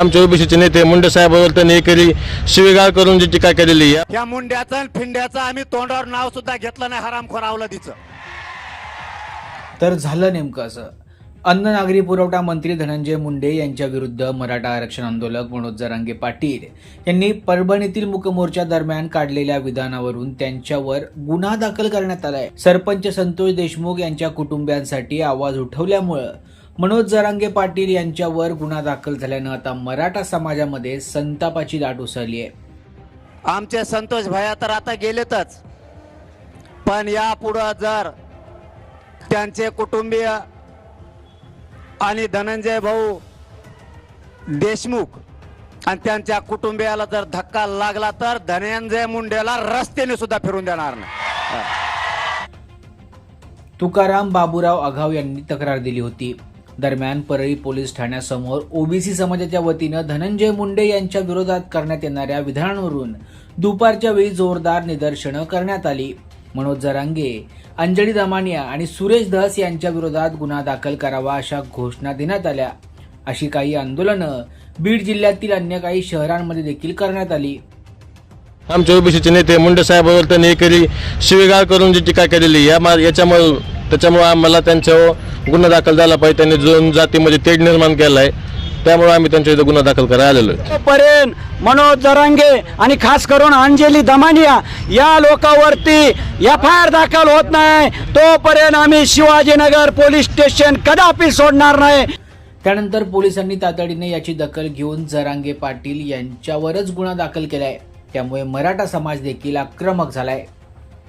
आमच्या ओबीसीचे नेते मुंडे साहेबांवर त्यांनी एकेरी शिवीगाळ करून जी टीका केलेली आहे. या मुंड्याचं आणि फिंड्याचं आम्ही तोंडावर नाव सुद्धा घेतलं नाही हरामखोर अवलादीचं तर झालं नेमकं असं. अन्न नागरी पुरवठा मंत्री धनंजय मुंडे यांच्या विरुद्ध मराठा आरक्षण आंदोलक मनोज जरांगे पाटील यांनी परभणीतील मुकमोर्चा दरम्यान काढलेल्या विधानावरून त्यांच्यावर गुन्हा दाखल करण्यात आलाय. सरपंच संतोष देशमुख यांच्या कुटुंबियांसाठी आवाज उठवल्यामुळं मनोज जरांगे पाटील यांच्यावर गुन्हा दाखल झाल्यानं आता मराठा समाजामध्ये संतापाची लाट उसळली आहे. आमचे संतोष भया तर आता गेलेतच. पण यापुढं जर त्यांचे कुटुंबीय आणि धनंजय भाऊ देशमुख आणि त्यांच्या कुटुंबियाला जर धक्का लागला तर धनंजय मुंडेला रस्त्याने सुद्धा फिरून देणार नाही. तुकाराम बाबूराव आघाव यांनी तक्रार दिली होती. दरम्यान परळी पोलीस ठाण्यासमोर ओबीसी समाजाच्या वतीनं धनंजय मुंडे यांच्या विरोधात करण्यात येणाऱ्या विधानांवरून दुपारच्या वेळी जोरदार निदर्शनं करण्यात आली. मनोज जरांगे अंजली दमानिया आणि सुरेश धस यांच्या विरोधात गुन्हा दाखल करावा अशा घोषणा देण्यात आल्या. अशी काही आंदोलनं बीड जिल्ह्यातील अन्य काही शहरांमध्ये देखील करण्यात आली. आमच्या ओबीसीचे नेते मुंडे साहेबांवर त्यांनी एकेरी शिवीगाळ करून जी टीका केलेली या याच्यामुळे त्याच्यामुळे आम्हाला त्यांच्यावर गुन्हा दाखल झाला पाहिजे. त्यांनी दोन जातीमध्ये तेढ निर्माण केला आहे त्यामुळे आम्ही त्यांच्या इथं गुन्हा दाखल करायला आलेलो आहे. पर्यंत मनोज जरांगे आणि खास करून अंजली दमानिया या लोकांवरती एफ आय आर दाखल होत नाही. तोपर्यंत आम्ही शिवाजीनगर पोलीस स्टेशन कदापि सोडणार नाही. त्यानंतर पोलिसांनी तातडीने याची दखल घेऊन जरांगे पाटील यांच्यावरच गुन्हा दाखल केलाय. त्यामुळे मराठा समाज देखील आक्रमक झालाय.